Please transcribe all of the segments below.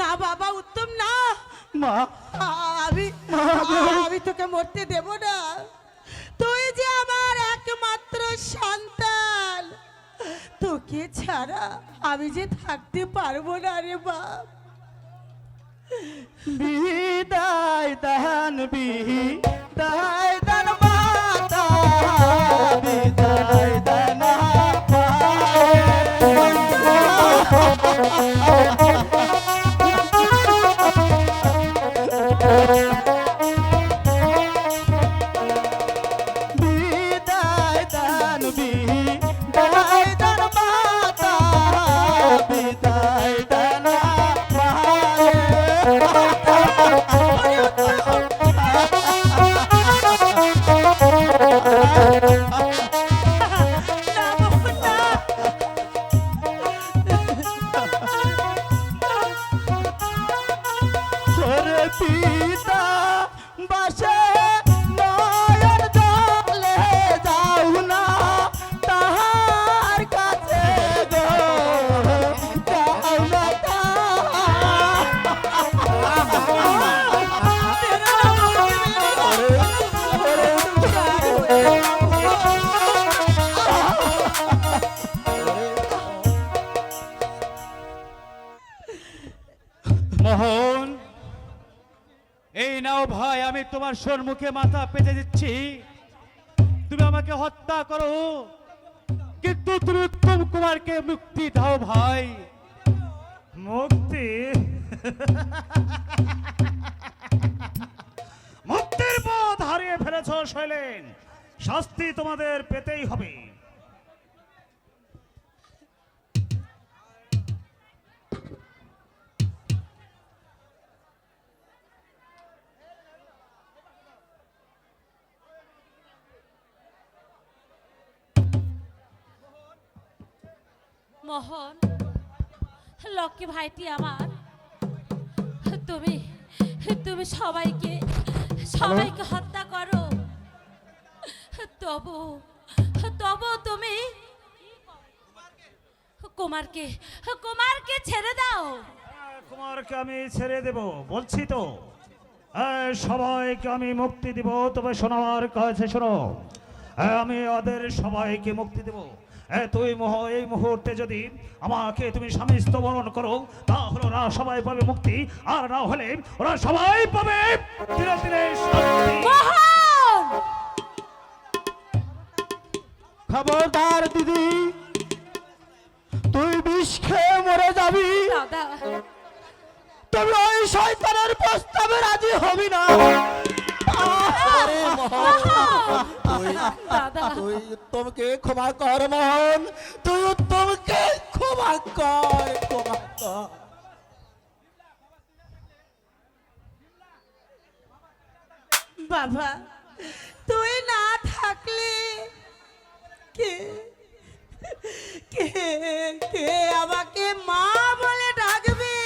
না বাবা উত্তম না। মা। আমি আমি তোকে মরতে দেব না। তুই যে আমার একমাত্র সন্তান তোকে ছাড়া আমি যে থাকতে পারব না রে বাপ বিদায় দান বিদায় ভাই, আমি তোমার সম্মুখে মাথা পেতে দিচ্ছি। তুমি আমাকে হত্যা করো। কিন্তু তুমি উত্তম কুমারকে মুক্তি দাও ভাই। মুক্তি? মুক্তির পথ হারিয়ে ফেলেছ, শৈলেন। শাস্তি তোমাদের পেতেই হবে। মোহন লক্ষ্মী ভাইটি আমার। তুমি তুমি সবাইকে সবাইকে হত্যা করো। তবু তবু তুমি কুমারকে কুমারকে ছেড়ে দাও। কুমারকে আমি ছেড়ে দেব, বলছি তো। সবাইকে আমি মুক্তি দিব, তবে শোনার কাছে শোনো। আমি ওদের সবাইকে মুক্তি দেব। তুই মোহ এই মুহূর্তে যদি আমাকে তুমি স্বামী স্তবরণ করো তাহলে ওরা সবাই পাবে মুক্তি। আর না হলে ওরা সবাই পাবে ধীরে ধীরে। খবরদার দিদি তুই বিষ খেয়ে মরে যাবি। তবে ওই শয়তানের প্রস্তাবে রাজি হবি না। তুই উত্তমকে ক্ষমা কর মোহন? তুই উত্তমকে ক্ষমা কর ক্ষমা কর। বাবা তুই না থাকলে কে কে কে আমাকে মা বলে ডাকবে?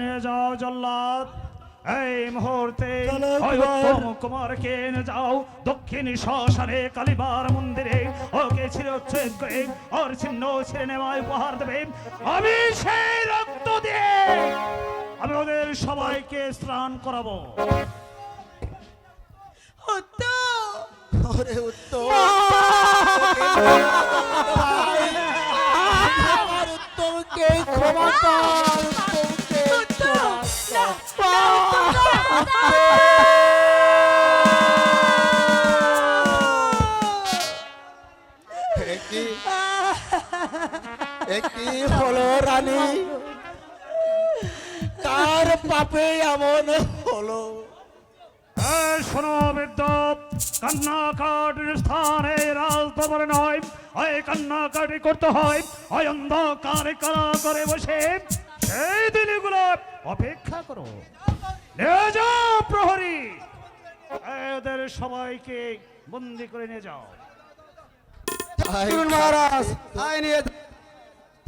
নিয়ে যাও জল্লাদ এই মুহূর্তে চলো, ওই কুমার। উত্তম কুমারকে নিয়ে যাও দক্ষিণ শ্মশানে কালীবার মন্দিরে ওকে ছিঁড়ে করে ওর চিহ্ন ছিঁড়ে নেওয়ায় উপহার দেবে আমি সেই রক্ত দিয়ে আমি ওদের সবাইকে স্নান করাবো ওরে উত্তম আমার ক্ষমা কর একই হলো রানী? কার পাপে এমন হলো। শোনো বিদ্যুৎ কান্নাকাটির স্থানে রাজদরবারে নয়। ওই কান্নাকাটি করতে হয়। ওই অন্ধকারে কারা করে বসে। সেই দিনগুলো অপেক্ষা করো। নিয়ে যাও প্রহরী। এদের সবাইকে বন্দি করে নিয়ে যাও। তাই মহারাজ তাই নিয়ে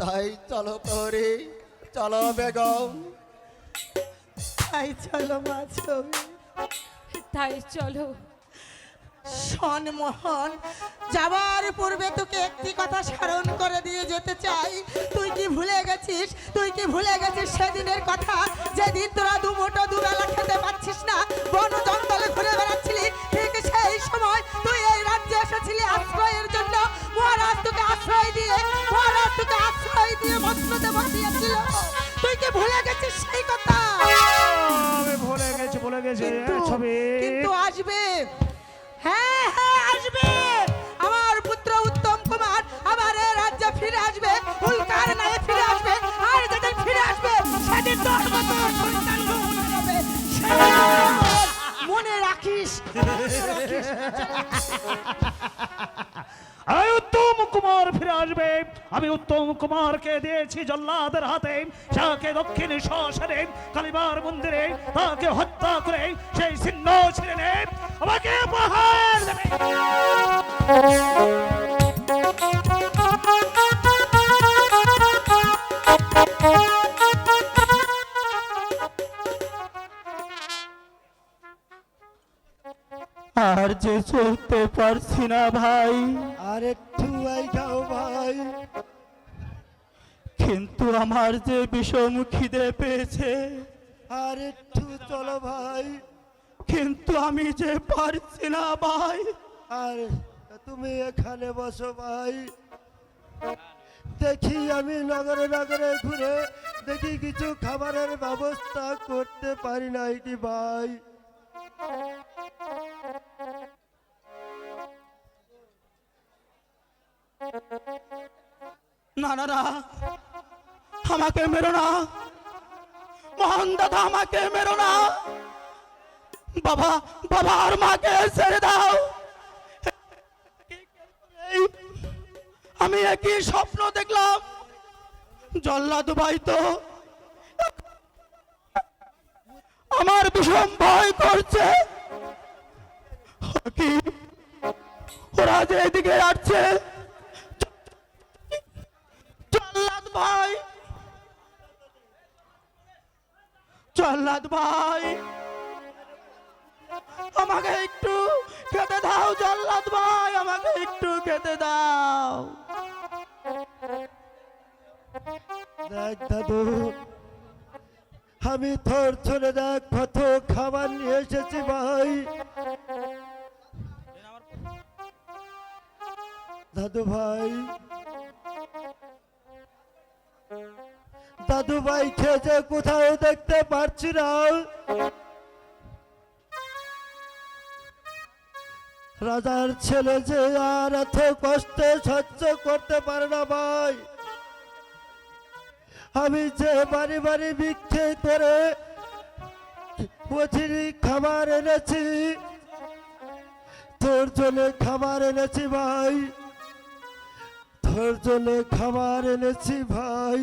তাই চলো প্রহরী। চলো বেগম। তাই চলো মা তাই চলো। শোন মোহন, যাবার পূর্বে তোকে একটি কথা স্মরণ করে দিয়ে যেতে চাই। তুই কি ভুলে গেছিস? তুই কি ভুলে গেছিস সেদিনের কথা? যেদিন তোরা দুমোটো দুবেলা খেতে পাচ্ছিস না বন জঙ্গলে ঘুরে বেড়াচ্ছিলি মনে রাখিস। আমি উত্তম কুমার ফিরে আসবে। আমি উত্তম কুমারকে দিয়েছি জল্লাদের হাতে, যাকে দক্ষিণ শ্মশানে কালীবার মন্দিরে তাকে হত্যা করে সেই চিহ্ন ছিঁড়ে আমাকে উপহার চলতে পারছি না ভাই। আর একটু আইগাও ভাই। কিন্তু আমার যে বিষম খিদে পেয়েছে আর একটু চলো ভাই। কিন্তু আমি যে পারছি না ভাই। আর তুমি এখানে বসো ভাই। দেখি আমি নগরে নগরে ঘুরে দেখি কিছু খাবারের ব্যবস্থা করতে পারি নাই কি ভাই। আমাকে মেরো না। দাদা, আমাকে মেরো না। বাবা বাবা, আর মাকে ছেড়ে দাও। আমি একই স্বপ্ন দেখলাম। জল্লাদ ভাই তো। আমার ভীষণ ভয় করছে। ওরা যে এদিকে আসছে। ভাই। জল্লাদ ভাই। আমাকে একটু খেতে দাও জল্লাদ ভাই, আমাকে একটু খেতে দাও। দেখ দাদু, আমি থর চলে দেখ, কত খাবার নিয়ে এসেছি ভাই। দাদু ভাই ভাই খেয়েছে কোথাও দেখতে পারছি না। রাজার ছেলে যে আর এত কষ্ট সহ্য করতে পারে না ভাই। আমি যে বাড়ি বাড়ি বিক্ষে করে খাবার এনেছি, তোর জন্য খাবার এনেছি ভাই। তোর জন্য খাবার এনেছি ভাই।